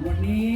Morning.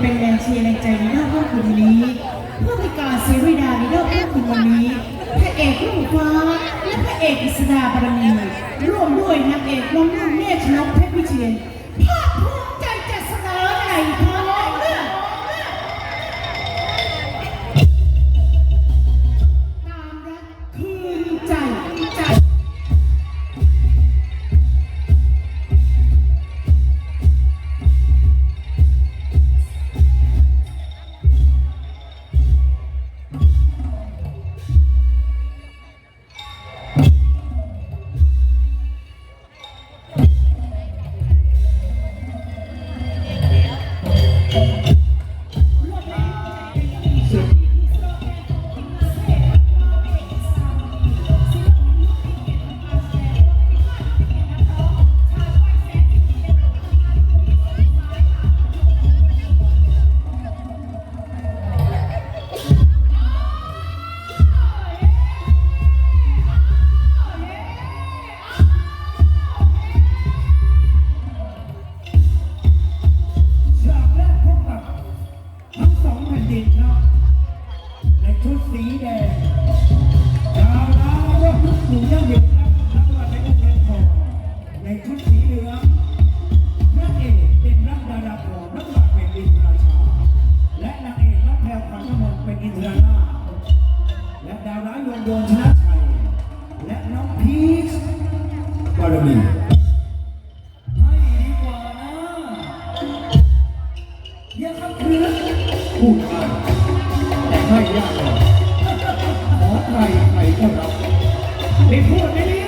เป็นแรงเชียร์แรงใจในหน้าค่ำคืนวันี้เพื่อเป็นการซีรีส์ดาวในหน้าพ่ำคุณวันนี้พระเอกรุ่งฟ้าและพระเอกอิสดาบารมีร่วมด้วยนักเอกน้องนุ่นเมฆนกเพชรวิเชียน พูดได้แต่ให้ยากเลยขอใครใครก็รับไม่พูดไม่ได้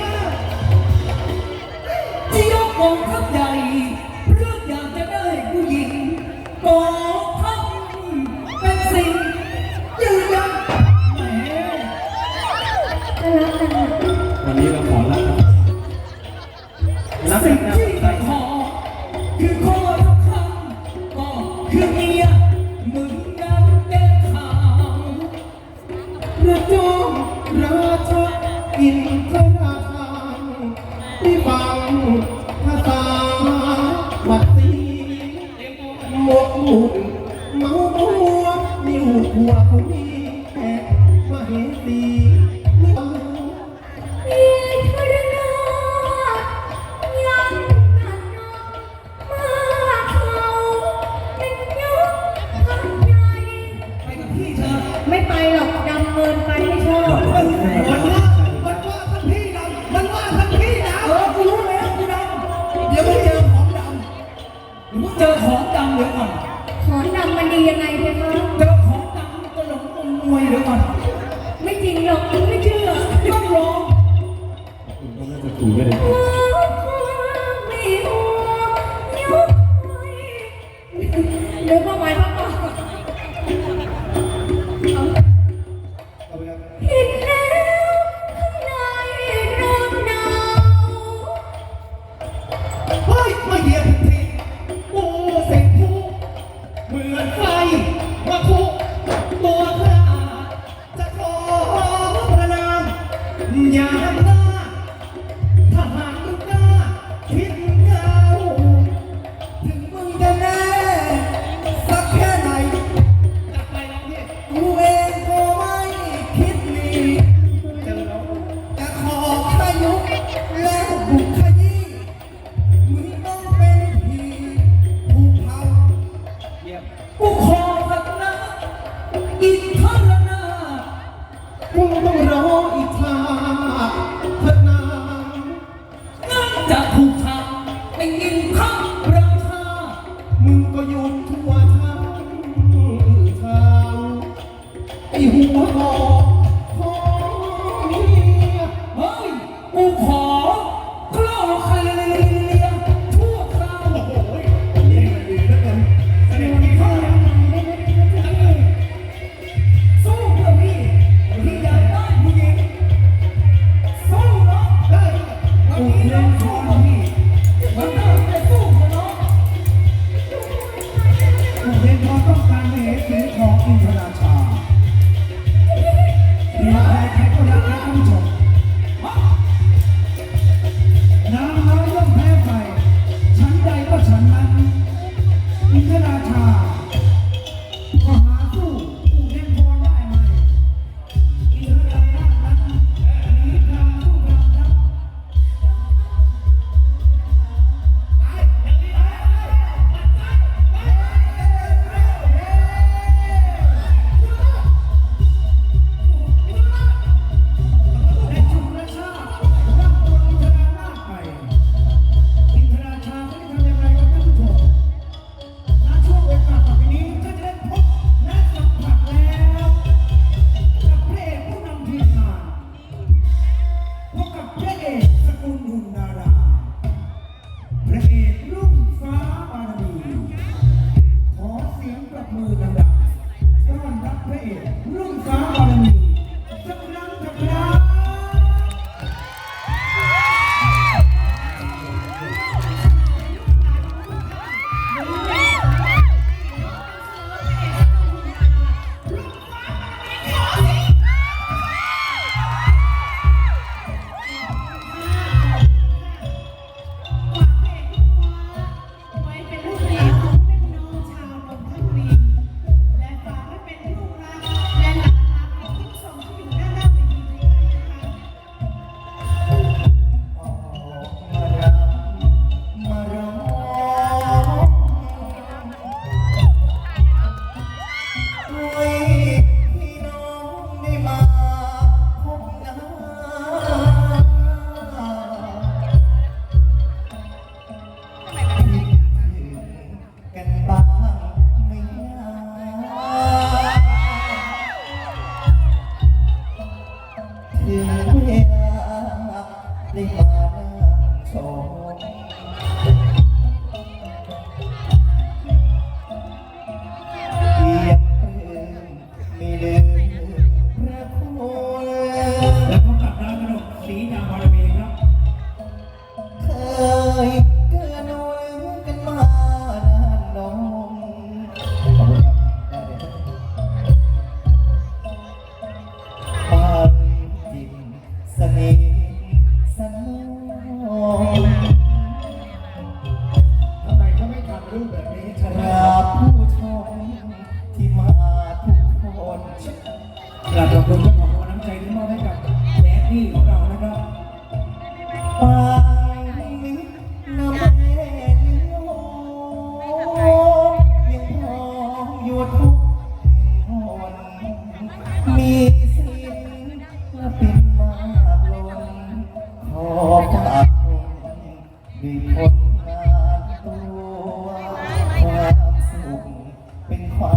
ควา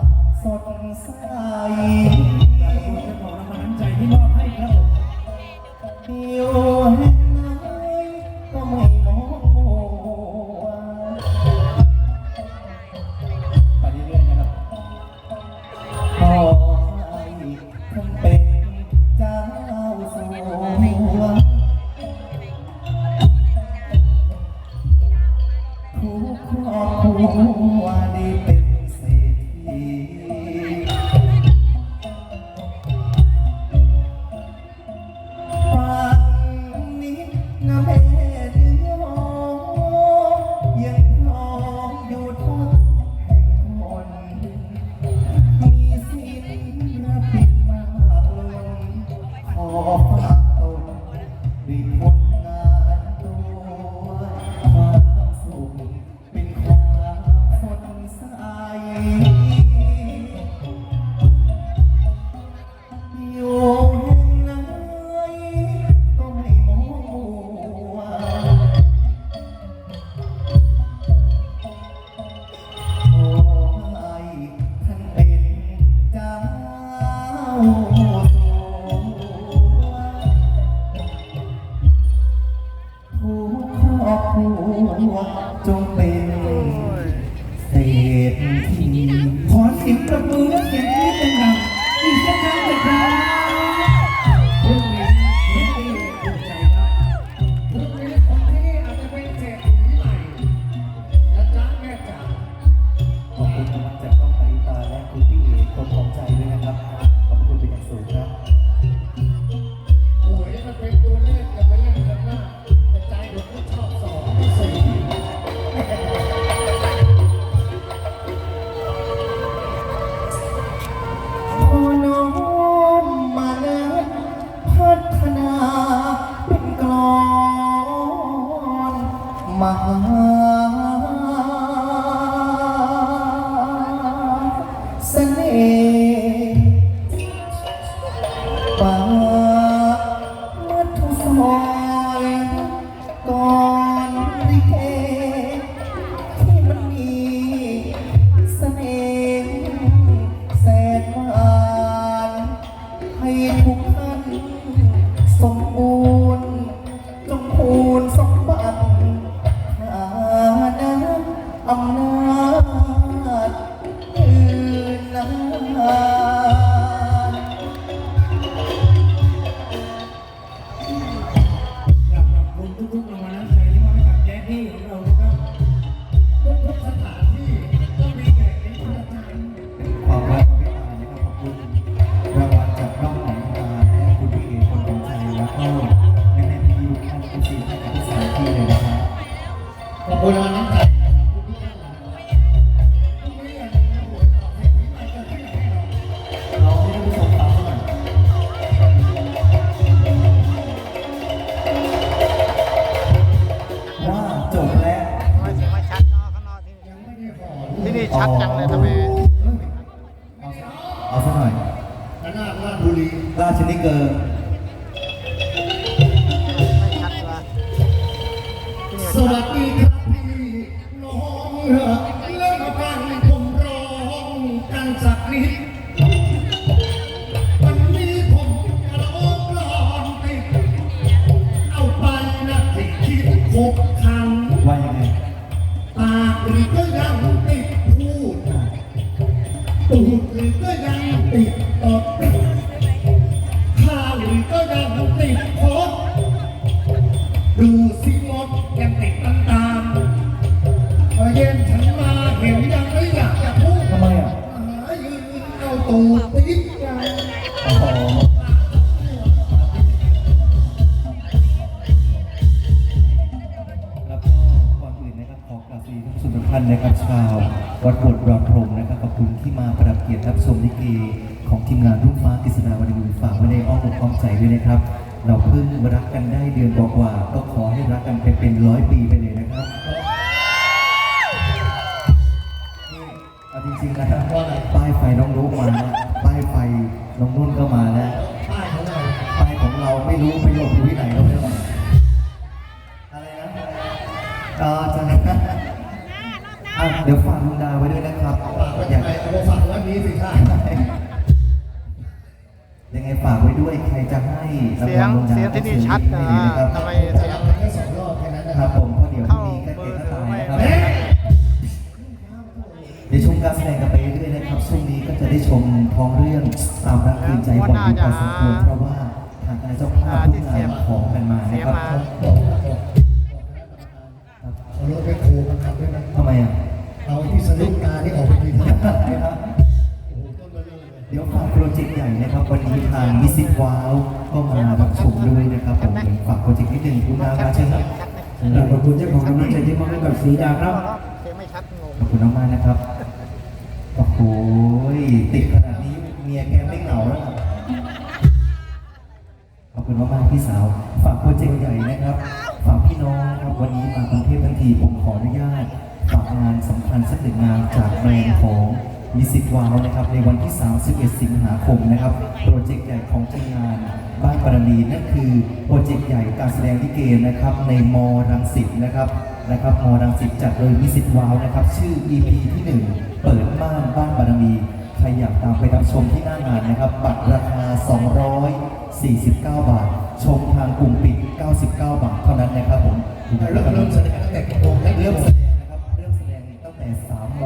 มสดใส ของใจด้วยนะครับ รีราชนิเกอร์ กราบสวัสดีท่านผู้ชมทุกท่านนะครับชาววัดโบสถ์รอนพรหมนะครับขอบคุณที่มาประดับเกียรติรับชมลิเกของทีมงานรุ่งฟ้ากฤษณาวรรณบุญฝากไว้ในอ้อมอกอ้อมใจด้วยนะครับ เราเพิ่งรักกันได้เดือนกว่าๆก็ขอให้รักกันไปเป็นร้อยปีไปเลยนะครับนี่เอาจริงๆนะป้ายไฟน้องรู้มาแล้วป้ายไฟน้องนุ่นก็มาแล้ว เสียวังลลุงดาเสียงที่นี่ชัดก็นะเชิญเลยนะครับทำไมแต่เสียงรับแค่สองรอบแค่นั้นนะคครัรับบผมเพราะเดี๋ยวพรุ่งนี้ก็เกก็ตายนะครับเดี๋ยวชมการแสดงกันไปเรื่อยๆนะครับช่วงนี้ก็จะได้ชมท้องเรื่องตามรักคืนใจบ่อยอยู่พอสมควรเพราะว่าทางคณะเจ้าภาพทุกงานของกันมาเสีนะยงครับมาบอกบอกบอกเอารถไปโคมาขับด้วยนะทำไมอะเอาที่สนุกตาที่ออกไปกินนะโอ้โดี๋ยวฝากโปรเจกต์ใหญ่นะครับวันนี้ทางมิสิกว้าวก็มารับชมด้วยนะครับผมเดี๋ยวฝากโปรเจกต์นิดหนึ่งคุณนาครับเชิญครับขอบคุณเจ้าของกำลังใจที่มอบให้กับสีดาครับเสียงไม่ชัดงงขอบคุณมากๆนะครับโอ้โหติดขนาดนี้เมียแกไม่เหงาแล้วล่ะอบคุณมากๆพี่สาว ฝากโปรเจกต์ใหญ่นะครับฝากพี่น้องนะครับวันนี้มากรุงเทพทั้งทีผมขออนุญาตฝากงานสำคัญสักหนึ่งงานจากแบรนด์ของ มิสิตวาวนะครับในวันที่ 31 สิงหาคมนะครับโปรเจกต์ใหญ่ของจัดงานบ้านปรณีนั่นคือโปรเจกต์ใหญ่การแสดงลิเกนะครับในมรังสิตนะครับนะครับมรังสิตจัดโดยมิสิตวาวนะครับชื่อ EP ที่ 1 เปิดบ้านบ้านบารมีใครอยากตามไปรับชมที่หน้างานนะครับบัตรราคา 249 บาท ชมทางกลุ่มปิด 99 บาทเท่านั้นนะครับผมเริ่มเริ่มแสดงตั้งแต่กี่โมงนะเริ่ม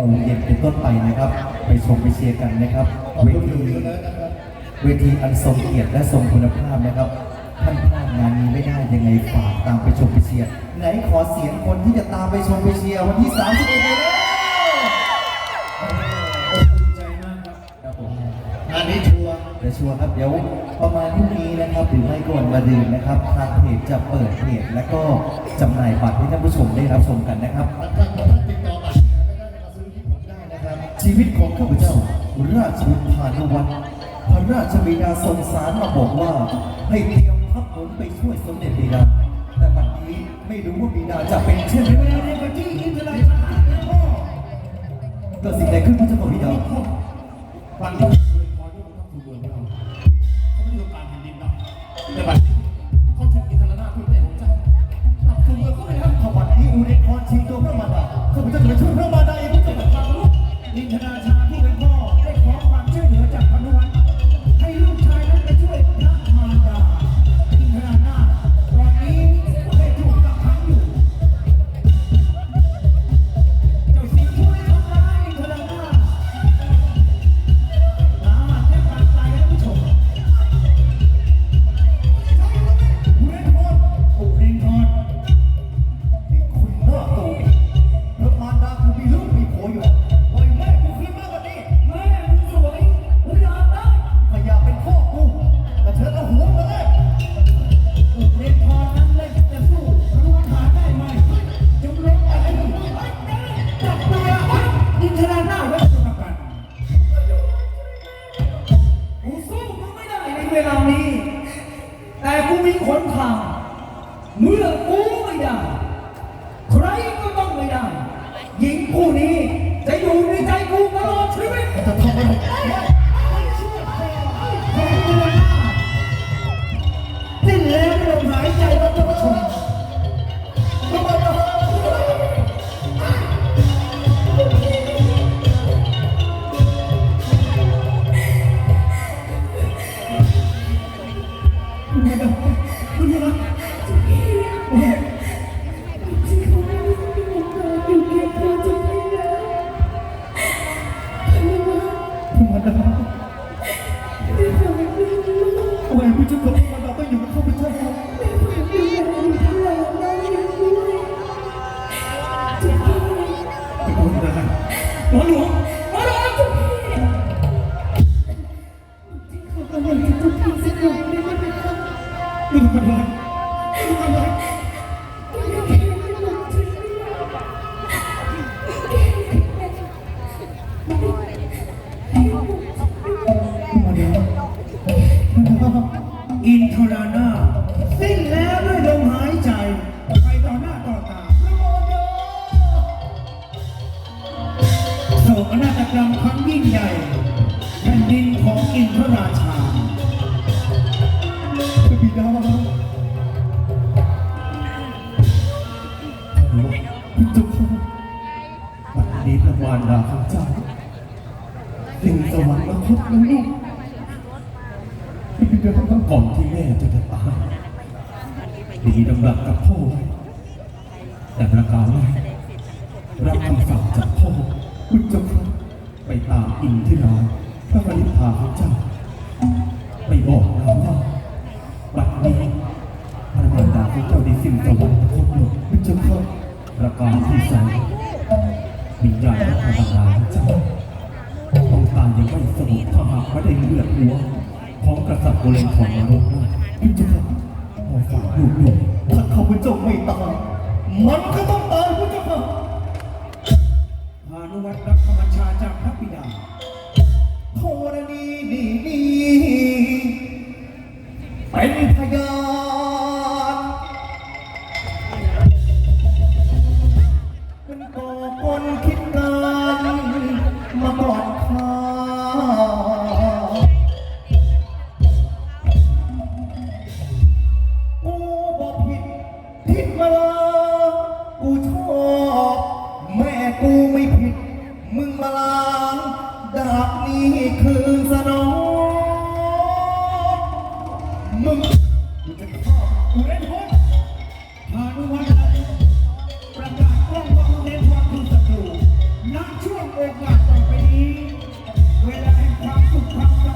โมงเย็นเป็นต้นไปนะครับ ไปชมไปเชียร์กันนะครับขอบเวคุณทีดูแล้วนะครับเวทีอันทรงเกียรติและทรงคุณภาพนะครับท่านพลาดงานนี้ไม่ได้ยังไงฝากตามไปชมไปเชียร์ไหนขอเสียงคนที่จะตามไปชมไปเชียร์วันที่31เลยนะอบอุ่นใจมากครับครับผมงานนี้ชัวร์เดี๋ยวชัวร์ครับเดี๋ยวประมาณพรุ่งนี้นะครับหรือไม่ก็วันมะรืนนะครับทางเพจจะเปิดเพจและก็จำหน่ายบัตรให้ท่านผู้ชมได้รับชมกันนะครับ ชีวิตของข้าพเจ้า ราชบุตรพานุวัตรพระราชบิดาทรงสารมาบอกว่า ให้เตรียมทัพหนไปช่วยสมเด็จบิดา แต่บัดนี้ไม่รู้ว่าบิดาจะเป็นเช่นไรกับที่อินทราชาพ่อเกิดสิ่งใดขึ้นพระเจ้าของบิดา วรรคตแล้วลูกพระบิดาก่อนที่แม่จะตายดีดำรัสกับพ่อไว้แต่ประการแรกรับคำสั่งจากพ่อคุณเจ้าค่ะไปตามอินทิราพระมริพาของเจ้า ไปบอกนาว่าบัดนี้พระมารดาของเจ้าได้สิ้นสวรรคตลงคุณเจ้าค่ะประการที่สองวิญญาณของพระมารดาของเจ้า ต้องตายอย่างไม่สงบถ้าหากไม่ได้เลือดหัวของกษัตริย์โบราณของนรกนั่นคุณเจ้าค่ะขอฝากลูกด้วยถ้าเขาพเจ้าไม่ตายมันก็ต้อง